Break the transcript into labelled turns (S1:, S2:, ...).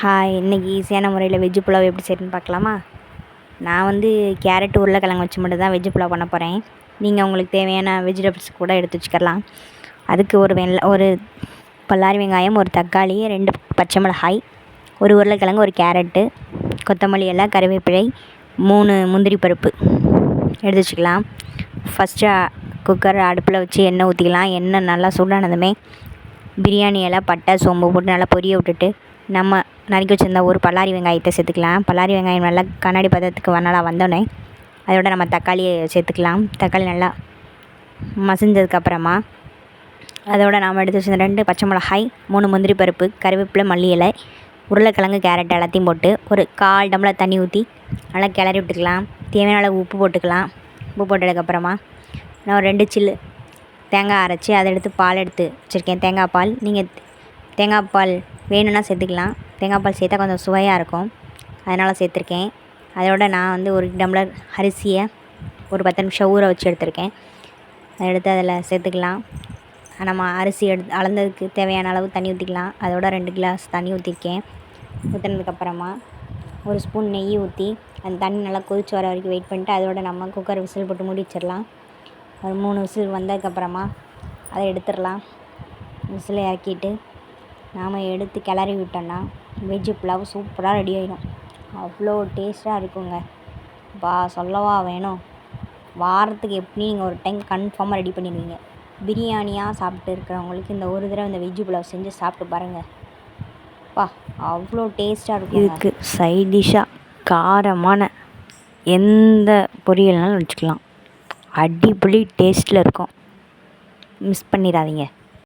S1: Hi இன்றைக்கி ஈஸியான முறையில் வெஜ்ஜு புலாவ் எப்படி செய்யணும்னு பார்க்கலாமா? நான் வந்து கேரட் உருளைக்கிழங்கு வச்சு மட்டும் தான் வெஜ்ஜு புலாவ் பண்ண போகிறேன் நீங்கள் உங்களுக்கு தேவையான வெஜிடபிள்ஸ் கூட எடுத்து வச்சுக்கலாம் அதுக்கு ஒரு வெள்ளை ஒரு பல்லாரி வெங்காயம் ஒரு தக்காளி ரெண்டு பச்சை மிளகாய் ஒரு உருளைக்கிழங்கு ஒரு கேரட்டு கொத்தமல்லி எல்லாம் கருவேப்பிலை மூணு முந்திரி பருப்பு எடுத்து வச்சுக்கலாம். ஃபஸ்ட்டு குக்கர் அடுப்பில் வச்சு எண்ணெய் ஊற்றிக்கலாம் எண்ணெய் நல்லா சூடானதுமே பிரியாணி எல்லாம் பட்டை சோம்பு போட்டு நல்லா பொரிய விட்டுட்டு நம்ம நறுக்கி வச்சுருந்த ஒரு பல்லாரி வெங்காயத்தை சேர்த்துக்கலாம். பல்லாரி வெங்காயம் நல்லா கண்ணாடி பதத்துக்கு நல்லா வந்தோடனே அதோட நம்ம தக்காளியை சேர்த்துக்கலாம். தக்காளி நல்லா மசிஞ்சதுக்கப்புறமா அதோட நாம் எடுத்து வச்சிருந்த ரெண்டு பச்சை மிளகாய் மூணு முந்திரி பருப்பு கருவேப்பிலை மல்லி இலை உருளைக்கிழங்கு கேரட் எல்லாத்தையும் போட்டு ஒரு கால் டம்ளர் தண்ணி ஊற்றி நல்லா கிளறி விட்டுக்கலாம். தேவையான அளவு உப்பு போட்டுக்கலாம். உப்பு போட்டதுக்கப்புறமா நான் ஒரு ரெண்டு சில்லு தேங்காய் அரைச்சி அதை எடுத்து பால் எடுத்து வச்சுருக்கேன். தேங்காய் பால் நீங்கள் தேங்காய் பால் வேணும்னா சேர்த்துக்கலாம். தேங்காய் பால் சேர்த்தா கொஞ்சம் சுவையாக இருக்கும். அதனால் சேர்த்துருக்கேன். அதோட நான் வந்து ஒரு டம்ளர் அரிசியை ஒரு பத்து நிமிஷம் ஊற வச்சு எடுத்திருக்கேன். அதை எடுத்து அதில் சேர்த்துக்கலாம். நம்ம அரிசி எடுத்து அளந்ததுக்கு தேவையான அளவு தண்ணி ஊற்றிக்கலாம். அதோட ரெண்டு கிளாஸ் தண்ணி ஊற்றிருக்கேன். ஊற்றினதுக்கப்புறமா ஒரு ஸ்பூன் நெய் ஊற்றி அந்த தண்ணி நல்லா கொதிச்சு வர வரைக்கும் வெயிட் பண்ணிட்டு அதோட நம்ம குக்கர் விசில் போட்டு மூடி வச்சிடலாம். ஒரு மூணு விசில் வந்ததுக்கப்புறமா அதை எடுத்துடலாம். விசிலை இறக்கிட்டு நாம் எடுத்து கிளறி விட்டோன்னா வெஜ்ஜு புலாவ் சூப்பராக ரெடி ஆகிடும் அவ்வளோ டேஸ்ட்டாக இருக்குங்க. பா சொல்லவா வேணும்? வாரத்துக்கு எப்படி நீங்கள் ஒரு டைம் கன்ஃபார்மாக ரெடி பண்ணிடுவீங்க. பிரியாணியாக சாப்பிட்டு இருக்கிறவங்களுக்கு இந்த ஒரு தடவை இந்த வெஜ்ஜு புலாவ் செஞ்சு சாப்பிட்டு பாருங்கள் பா அவ்வளோ டேஸ்ட்டாக இருக்கும்
S2: இதுக்கு சைடிஷாக காரமான எந்த பொரியல்னாலும் வச்சுக்கலாம். அடிப்பொலி டேஸ்ட்டில் இருக்கும். மிஸ் பண்ணிடாதீங்க.